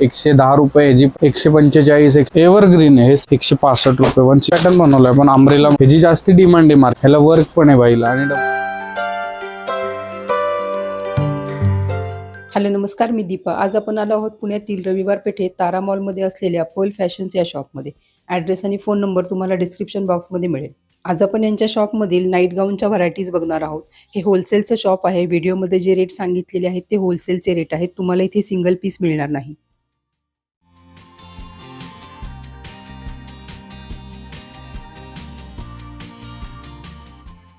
एकशे दहा रुपये ह्याची एकशे पंचेचाळीस एव्हरग्रीन आहे एकशे पासष्ट रुपये. वन पॅटर्न बनवलाय पण अमरेला ह्याची जास्त डिमांड आहे मार्केट ह्याला वर्क पण आहे बाईला. आणि हॅलो नमस्कार मी दीपा. आज आपण आलो आहोत पुण्यातील रविवार पेठेत तारा मॉलमध्ये असलेल्या पर्ल फॅशन्स या शॉपमध्ये ॲड्रेस आणि फोन नंबर तुम्हाला डिस्क्रिप्शन बॉक्समध्ये मिळेल. आज आपण यांच्या शॉपमधील नाईट गाऊनच्या व्हरायटीज बघणार आहोत. हे होलसेलचं शॉप आहे. व्हिडिओमध्ये जे रेट सांगितलेले आहेत ते होलसेलचे रेट आहेत. तुम्हाला इथे सिंगल पीस मिळणार नाही.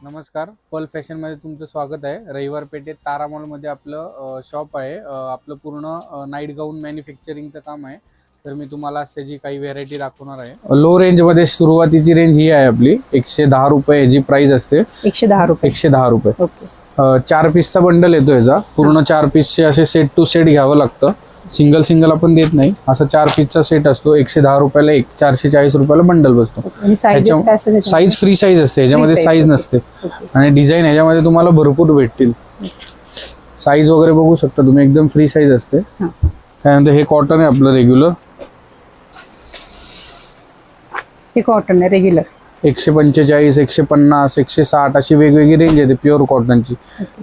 नमस्कार. पल फॅशनमध्ये तुमचं स्वागत आहे. रविवार पेठेत तारा मॉलमध्ये आपलं शॉप आहे. आपलं पूर्ण नाईट गाऊन मॅन्युफॅक्चरिंगचं काम आहे. तर मी तुम्हाला त्याची काही व्हेरायटी दाखवणार आहे. लो रेंजमध्ये सुरुवातीची रेंज ही आहे आपली. एकशे दहा रुपये याची प्राइस असते. एकशे दहा रुपये. एकशे दहा रुपये. चार पीसचा बंडल येतो याचा. पूर्ण चार पीसचे असे सेट टू सेट घ्यावं लागतं. सिंगल सिंगल आपण देत नाही. असं चार पीसचा सेट असतो. एकशे दहा रुपयाला एक चारशे चाळीस रुपयाला बंडल बसतो? साईज फ्री साईज असते. ह्याच्यामध्ये साईज. नसते. आणि डिझाईन ह्याच्यामध्ये तुम्हाला भरपूर भेटतील. साईज वगैरे बघू शकता तुम्ही. एकदम फ्री साईज असते. त्यानंतर हे कॉटन आहे आपलं रेग्युलर हे कॉटन आहे रेग्युलर एकशे पंचेचाळीस एकशे पन्नास एकशे साठ अशी वेगवेगळी रेंज येते प्युअर कॉटनची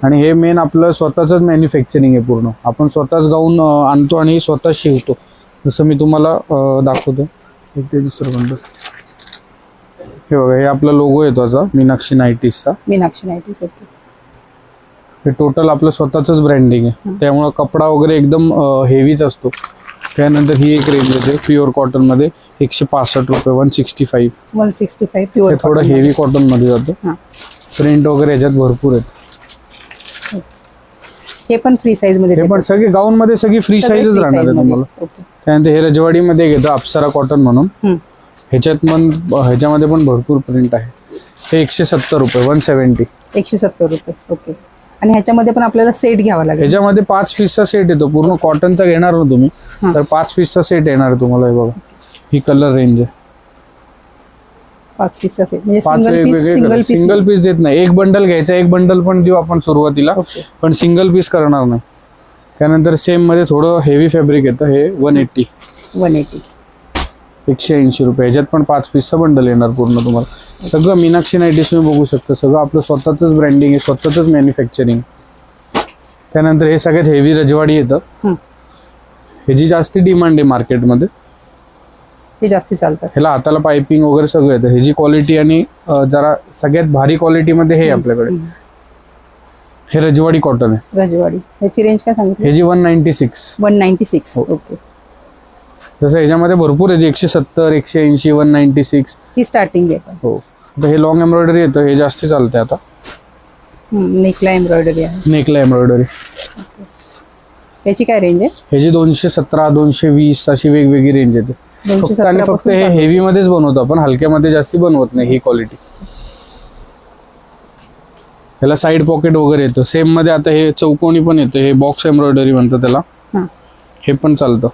आणि हे मेन आपलं स्वतःच मॅन्युफॅक्चरिंग आहे पूर्ण. आपण स्वतःच गाऊन आणतो आणि स्वतःच शिवतो. जसं मी तुम्हाला दाखवतो. एक ते दुसरं बंडल हे बघा हे आपला लोगो येतो याचा मीनाक्षी नाईटीजचा. Meenakshi nighties okay. हे टोटल आपलं स्वतःच ब्रँडिंग आहे. त्यामुळं कपडा वगैरे एकदम हेवीच असतो. त्यानंतर ही एक रेंज येते प्युअर कॉटनमध्ये एकशे पासष्ट रुपये one sixty five one sixty five pure थोडं हेवी कॉटनमध्ये. जातं. प्रिंट वगैरे याच्यात भरपूर आहेत. हे पण फ्री साईजमध्ये हे पण सगळे गाऊन मध्ये सगळी फ्री साईजच राहणार आहे. तुम्हाला. त्यानंतर हे रजवाडी मध्ये घेतो अप्सरा कॉटन म्हणून. ह्याच्यात पण ह्याच्यामध्ये पण भरपूर प्रिंट आहे. हे एकशे सत्तर रुपये वन सेव्हन्टी एकशे सत्तर रुपये. ओके. आणि ह्याच्यामध्ये पण आपल्याला सेट घ्यावा लागेल. ह्याच्यामध्ये पाच पीसचा सेट येतो. पूर्ण कॉटनचा घेणार ना तुम्ही तर पाच पीसचा सेट येणार तुम्हाला हे बघा. ही कलर रेंज आहे. पाच पीसचा सेट म्हणजे पाच सिंगल पीस वेगवेगळे single colour piece single piece देत नाही. एक बंडल घ्यायचा एक बंडल पण देऊ आपण सुरुवातीला. ओके. पण सिंगल पीस करणार नाही. त्यानंतर सेममध्ये थोडं हेवी फॅब्रिक येतं. हे वन एट्टी वन एटी एकशे ऐंशी रुपये. ह्याच्यात पण पाच पीसचं बंडल येणार पूर्ण तुम्हाला. सगळं मीनाक्षी नाईटीस तुम्ही बघू शकता. सगळं आपलं स्वतःच ब्रँडिंग आहे स्वतःच मॅन्युफॅक्चरिंग त्यानंतर हे सगळ्यात हेवी रजवाडी येतं. ह्याची जास्ती डिमांड आहे मार्केटमध्ये हे जास्ती चालतात ह्याला हाताला पायपिंग वगैरे सगळं येतं. ह्याची क्वालिटी आणि जरा सगळ्यात भारी क्वालिटीमध्ये हे आहे आपल्याकडे. हे. रजवाडी कॉटन आहे. रजवाडी. ह्याची रेंज काय सांगितली? ह्याची one ninety six one ninety six. Okay जसं ह्याच्यामध्ये भरपूर आहे एकशे सत्तर एकशे ऐंशी वन नाईन्टी सिक्स. ही स्टार्टिंग आहे हो. आता हे लॉंग एम्ब्रॉयडरी येतं हे जास्ती चालतंय आता. नेकला एम्ब्रॉयडरी आहे. नेकला एम्ब्रॉयडरी याची काय रेंज आहे? ह्याची दोनशे सतरा दोनशे वीस अशी वेगवेगळी रेंज येते. फक्त आणि फक्त हे. हेवी मध्येच बनवतो आपण हलक्यामध्ये जास्ती बनवत नाही ही क्वालिटी ह्याला साईड पॉकेट वगैरे येतं. सेममध्ये आता हे चौकोनी पण येतं हे बॉक्स एम्ब्रॉयडरी म्हणतात त्याला. हे पण चालतं.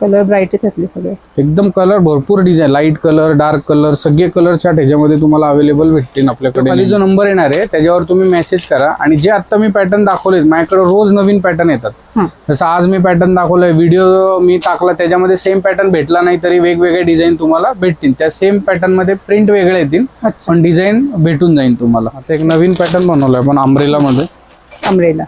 कलर ब्राईट आहेत सगळे. एकदम कलर भरपूर design light colour dark colour सगळे कलर चार्ट ह्याच्यामध्ये तुम्हाला अवेलेबल भेटतील आपल्याकडे. खाली जो नंबर येणार आहे त्याच्यावर तुम्ही मेसेज करा. आणि जे आता मी पॅटर्न दाखवलेत माझ्याकडे रोज नवीन पॅटर्न येतात. हां. जसं आज मी पॅटर्न दाखवलाय व्हिडिओ मी टाकला त्याच्यामध्ये सेम पॅटर्न भेटला नाही तरी वेगवेगळे डिझाईन तुम्हाला भेटतील. त्या सेम पॅटर्नमध्ये प्रिंट वेगळे येतील पण डिझाईन भेटून जाईल तुम्हाला. आता एक नवीन पॅटर्न बनवलाय पण अमरेला मध्ये. अमरेला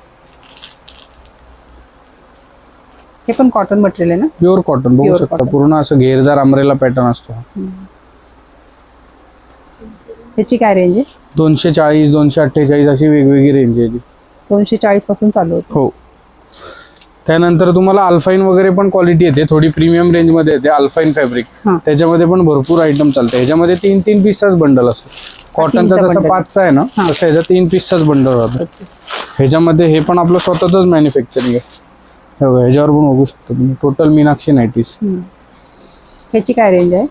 हे पण कॉटन मटेरियल आहे ना? प्युअर कॉटन बघू Pure शकता. cotton. पूर्ण असं घेरदार अमरेला पॅटर्न असतो. ह्याची काय रेंज आहे? दोनशे चाळीस दोनशे अठ्ठेचाळीस अशी वेगवेगळी रेंज आहे ती. दोनशे चाळीसपासून चालू होते. हो. त्यानंतर तुम्हाला अल्फाईन वगैरे पण क्वालिटी येते. थोडी प्रीमियम रेंजमध्ये येते. अल्फाईन फॅब्रिक हां. त्याच्यामध्ये पण भरपूर आयटम चालते. ह्याच्यामध्ये तीन तीन पीसचाच बंडल असतो कॉटनचा तीनचा जसा bundle. पाचचा आहे ना हां. तसं ह्याचा तीन पीसचाच बंडल राहतो ह्याच्यामध्ये हे पण आपलं स्वतःच मॅन्युफॅक्चरिंग आहे. हे बघा, ह्याच्यावर पण बघू शकता तुम्ही. टोटल मीनाक्षी नाईटीज हम्म. ह्याची काय रेंज आहे?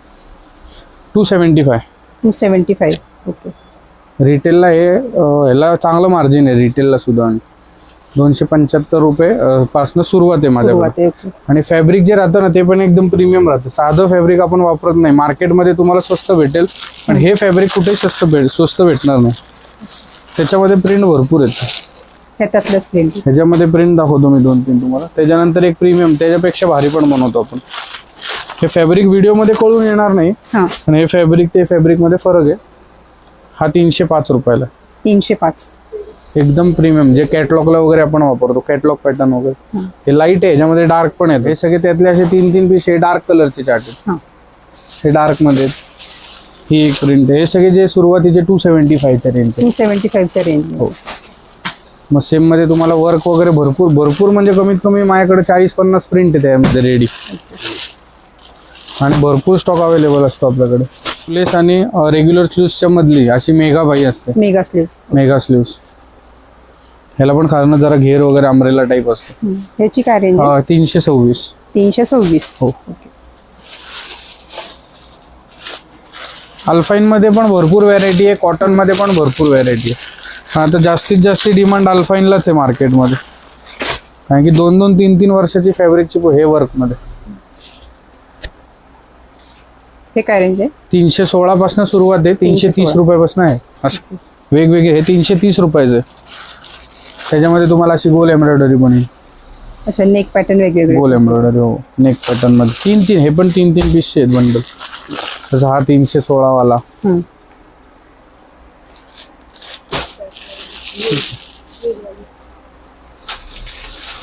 Two seventy five two seventy five okay रिटेलला हे अं, ह्याला चांगलं मार्जिन आहे रिटेलला सुद्धा. आणि दोनशे पंच्याहत्तर रुपये अं, पासनं सुरुवात आहे माझ्याकडे सुरुवात आहे ओके आणि फॅब्रिक जे राहतं ना ते पण एकदम प्रीमियम राहतं. साधं फॅब्रिक आपण वापरत नाही. मार्केटमध्ये तुम्हाला स्वस्त भेटेल. पण हे फॅब्रिक कुठेही स्वस्त भेट स्वस्त भेटणार नाही. त्याच्यामध्ये प्रिंट भरपूर येतं. ह्याच्यातलंच प्रिंट ह्याच्यामध्ये प्रिंट दाखवतो मी दोन तीन तुम्हाला. त्याच्यानंतर एक प्रीमियम त्याच्यापेक्षा भारी पण बनवतो आपण. हे फॅब्रिक व्हिडिओमध्ये कळून येणार नाही. हां. पण हे फॅब्रिक ते फॅब्रिकमध्ये फरक आहे. हा तीनशे पाच रुपयाला तीनशे पाच. एकदम प्रीमियम जे कॅटलॉगला वगैरे आपण वापरतो कॅटलॉग पॅटर्न वगैरे. हे. लाइट आहे ह्याच्यामध्ये डार्क पण आहेत. हे सगळे त्यातले असे तीन तीन पीस हे डार्क कलरचे चार्ट आहेत. हां. हे डार्कमध्ये आहेत. ही एक प्रिंट आहे. हे सगळे जे सुरुवातीचे टू सेव्हन्टी फायच्या रेंज टू सेवन्टी फाईव्हच्या रेंज हो. मग सेममध्ये तुम्हाला वर्क वगैरे भरपूर भरपूर म्हणजे कमीत कमी माझ्याकडे चाळीस पन्नास प्रिंट आहे त्यामध्ये रेडी आणि भरपूर स्टॉक अवेलेबल असतो आपल्याकडे. प्लेस आणि रेग्युलर स्लीव्सच्या मधली अशी मेगा बाई असते. मेगा स्लीव्स मेगा स्लीव्स ह्याला पण खारणं जरा घेर वगैरे अमरेला टाईप असतो. ह्याची काय रेंज अं, तीनशे सव्वीस. तीनशे सव्वीस. हो. अल्फाईन मध्ये पण भरपूर व्हरायटी आहे कॉटनमध्ये पण भरपूर व्हरायटी आहे. आता जास्तीत जास्त डिमांड अल्फाईनलाच आहे मार्केटमध्ये कारण की दोन दोन तीन तीन वर्षाची फॅब्रिकची हे वर्कमध्ये हे काय रेंज आहे? तीनशे सोळा पासून सुरुवात आहे तीनशे तीस 316. रुपयापासून आहे. असं. वेगवेगळे हे तीनशे तीस रुपयाचं त्याच्यामध्ये तुम्हाला अशी गोल एम्ब्रॉयडरी पण येईल. अच्छा नेक पॅटर्न वेगवेगळे. गोल एम्ब्रॉयडरी हो. नेक पॅटर्नमध्ये तीन तीन हे पण तीन तीन पीसचे आहेत बंडल तसं हा तीनशे सोळा वाला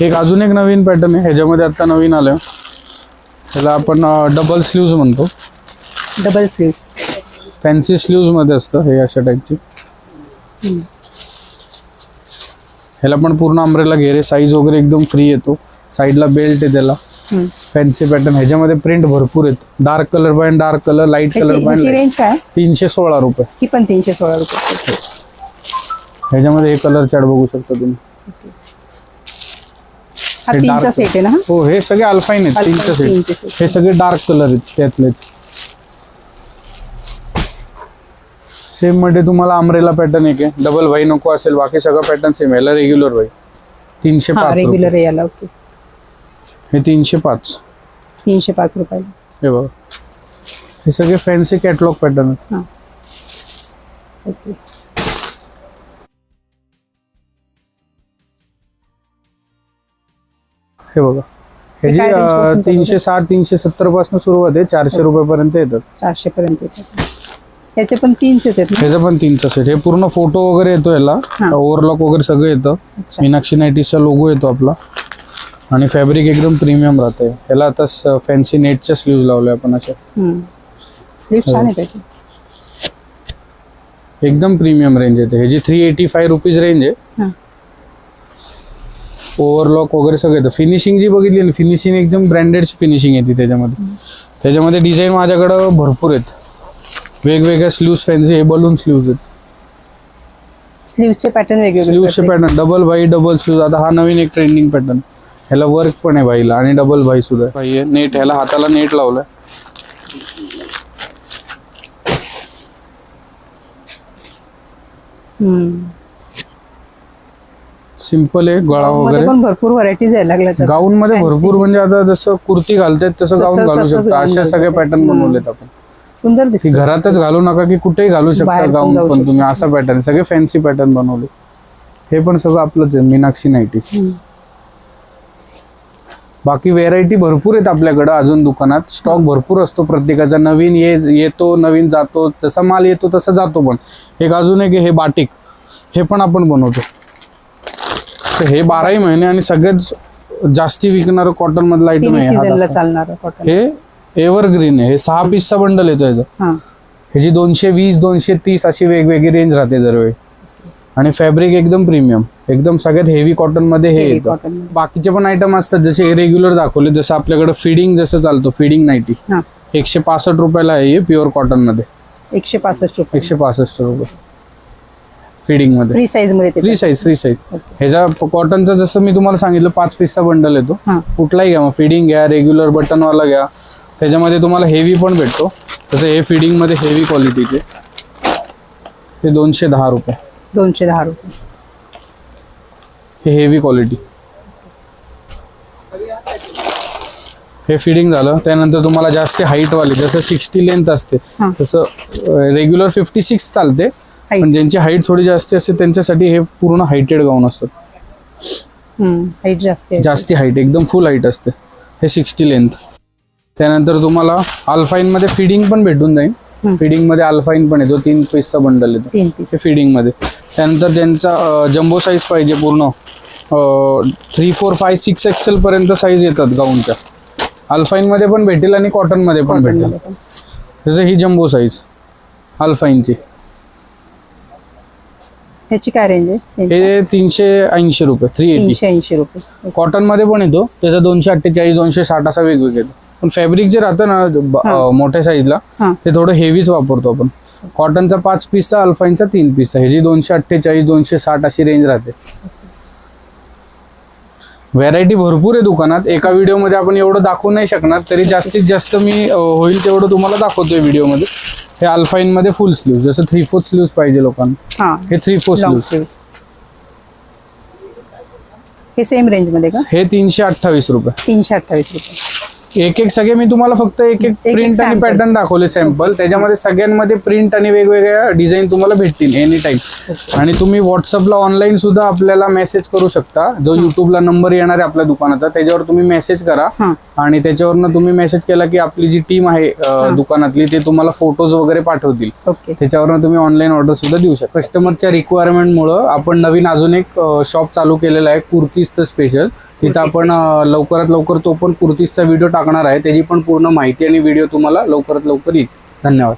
एक अजून एक नवीन पॅटर्न आहे. ह्याच्यामध्ये आता नवीन आलं त्याला आपण डबल स्लीव्ज म्हणतो. डबल स्लीव्स फॅन्सी स्लीव्जमध्ये असतं हे अशा टाईपची ह्याला पण पूर्ण अमरेला घेरे साईज वगैरे एकदम फ्री येतो. साईडला बेल्ट आहे त्याला. फॅन्सी पॅटर्न ह्याच्यामध्ये प्रिंट भरपूर आहेत. डार्क कलर पाहिजे डार्क कलर लाइट कलर पाहिजे रेंज काय? तीनशे सोळा रुपये. ती पण तीनशे सोळा रुपये. ह्याच्यामध्ये हे कलर चार्ट बघू शकता तुम्ही. हा हे तीनचा dark सेट आहे ना? हा? हो हे सगळे अल्फाईन आहेत Alpine तीनचे तीनचे सेट set. हे सगळे डार्क कलर आहेत त्यातलेच. सेममध्ये तुम्हाला अमरेला पॅटर्न एक आहे. डबल भाई नको असेल बाकी सगळं पॅटर्न सेम ह्याला रेग्युलर भाई तीनशे हा पाच रेग्युलर रुपये. आहे याला ओके हे तीनशे पाच. तीनशे पाच रुपयाला. हे बघा. हे सगळे फॅन्सी कॅटलॉग पॅटर्न आहेत. हा. ओके हे बघा. हे ह्याची काय range अं, पासून चालू तीनशे साठ तीनशे सत्तरपासून सुरुवात आहे. चारशे रुपयापर्यंत येतात. चारशे पर्यंत येतात. ह्याचे पण तीनचेच आहेत ना? ह्याचं पण तीनचं सेट हे पूर्ण फोटो वगैरे येतो याला. हा. ओव्हरलॉक वगैरे सगळं येतं. अच्छा. मीनाक्षी नाईटीचा लोगो येतो आपला. आणि फॅब्रिक एकदम प्रीमियम राहते याला आता फॅन्सी नेटच्या स्लीव्ह लावले आपण अशा. स्लीव छान आहे त्याची. एकदम प्रीमियम रेंज येते. ह्याची three eighty five rupees range आहे. हा. ओव्हरलॉक वगैरे सगळं येतं. फिनिशिंग जी बघितली ना फिनिशिंग एकदम ब्रँडेड फिनिशिंग येते त्याच्यामध्ये. त्याच्यामध्ये डिझाईन माझ्याकडं भरपूर आहेत. वेगवेगळ्या स्लीव्स फॅन्सी हे बलून स्लीव्स आहेत. स्लीवचे पॅटर्न वेगवेगळे पॅटर्न डबल बाई डबल शूज आता हा नवीन एक ट्रेंडिंग पॅटर्न ह्याला वर्क पण आहे बाईला आणि डबल बाई सुद्धा आहे. नेट ह्याला हाताला नेट लावलंय. हम्म. सिंपल आहे गळा वगैरे. पण भरपूर यायला लागल्या गाऊन मध्ये भरपूर म्हणजे आता जसं कुर्ती घालतात तसं गाऊन घालू शकता. अशा सगळे. पॅटर्न. बनवलेत आपण. सुंदर दिसते घरातच घालू नका की कुठेही घालू शकता गाऊन पण. तुम्ही. असा पॅटर्न सगळे फॅन्सी पॅटर्न बनवले. हे पण सगळं आपलंच आहे मीनाक्षी हम्म. बाकी व्हेरायटी भरपूर आहेत आपल्याकडं अजून दुकानात. स्टॉक भरपूर असतो प्रत्येकाचा. नवीन ये येतो नवीन जातो. जसा माल येतो तसा जातो पण. एक अजून एक हे बाटिक. हे पण आपण बनवतो. तर हे बाराही महिने आणि सगळ्यात जास्ती विकणारं कॉटन मधलं आयटम आहे हा हे एव्हरग्रीन आहे. हे सहा पीसचा बंडल येतो याचा. हा. ह्याची दोनशे वीस दोनशे तीस अशी वेगवेगळी रेंज राहते दरवेळी. आणि फॅब्रिक एकदम प्रीमियम एकदम सगळ्यात हेवी कॉटनमध्ये हे येतं. बाकीचे पण आयटम असतात. जसे रेग्युलर दाखवले जसं आपल्याकडे फिडिंग जसं चालतो फिडिंग नाईटी हा. एकशे पासष्ट रुपयाला आहे हे प्युअर कॉटनमध्ये. एकशे पासष्ट रुपये. एकशे पासष्ट रुपये. फिडिंगमध्ये. फ्री साईजमध्ये फ्री साईज फ्री साईज ह्याचा कॉटनचा जसं मी तुम्हाला सांगितलं पाच पीसचा बंडल येतो. कुठलाही घ्या मग फिडिंग घ्या रेग्युलर बटनवाला घ्या. त्याच्यामध्ये तुम्हाला हेवी पण भेटतो. तसं हे फिडिंगमध्ये हेवी क्वालिटीचे हे दोनशे दहा रुपये. दोनशे दहा रुपये. हे हेवी क्वालिटी हे फिडिंग झालं. त्यानंतर तुम्हाला जास्त हाईट वाली जसं सिक्स्टी लेंथ असते. तसं रेग्युलर फिफ्टी सिक्स चालते. पण ज्यांची हाईट थोडी जास्त असते त्यांच्यासाठी हे पूर्ण हायटेड गाऊन असतात. हाईट जास्त जास्ती हाईट एकदम फुल हाईट असते. हे सिक्स्टी लेंथ त्यानंतर तुम्हाला अल्फाईन मध्ये फिडिंग पण भेटून जाईल. फिडिंगमध्ये अल्फाईन पण येतो तीन पीसचा बंडल येतो फिडिंगमध्ये. त्यानंतर ज्यांचा जम्बो साईज पाहिजे पूर्ण three four five six XL पर्यंत साईज येतात गाऊनच्या अल्फाईन मध्ये पण भेटेल आणि कॉटनमध्ये पण भेटेल. जसं ही जम्बो साईज अल्फाईनची ह्याची काय रेंज आहे? हे तीनशे ऐंशी रुपये थ्री एटी तीनशे ऐंशी रुपये. कॉटनमध्ये पण येतो त्याचा दोनशे अठ्ठेचाळीस दोनशे साठ असा वेगवेगळे येतो पण फॅब्रिक जे राहतं ना मोठ्या साईजला ते थोडं हेवीच वापरतो आपण. कॉटनचा पाच पीसचा अल्फाईनचा तीन पीसचा ह्याची दोनशे अठ्ठेचाळीस दोनशे साठ अशी रेंज राहते. व्हरायटी भरपूर आहे दुकानात. एका व्हिडिओमध्ये आपण एवढं दाखवू नाही शकणार तरी जास्तीत जास्त मी होईल तेवढं तुम्हाला दाखवतोय व्हिडिओमध्ये हे अल्फाईन मध्ये फुल स्लीव जसं थ्री फोर्थ स्लीव्स पाहिजे लोकांना. हा. थ्री फोर्थ स्लीव्स हे सेम रेंजमध्ये का? हे तीनशे अठ्ठावीस रुपये. तीनशे अठ्ठावीस रुपये. एक एक सगळे मी तुम्हाला फक्त एक एक प्रिंट आणि. पॅटर्न दाखवले सॅम्पल त्याच्यामध्ये सगळ्यांमध्ये प्रिंट आणि वेगवेगळ्या डिझाईन तुम्हाला भेटतील एनी टाइम आणि तुम्ही व्हॉट्सअपला ऑनलाईन सुद्धा आपल्याला मेसेज करू शकता. जो युट्यूबला नंबर येणार आहे आपल्या दुकानाचा त्याच्यावर तुम्ही मेसेज करा. आणि त्याच्यावरनं तुम्ही मेसेज केला की आपली जी टीम आहे दुकानातली ते तुम्हाला फोटोज वगैरे पाठवतील. त्याच्यावरनं तुम्ही ऑनलाईन ऑर्डर सुद्धा देऊ शकता. कस्टमरच्या रिक्वायरमेंटमुळं आपण नवीन अजून एक शॉप चालू केलेला आहे कुर्तीजचं स्पेशल तिथं आपण लवकरात लवकर तो पण कुर्तीजचा व्हिडिओ टाकणार आहे. त्याची पण पूर्ण माहिती आणि व्हिडिओ तुम्हाला लवकरात लवकर येईल. धन्यवाद.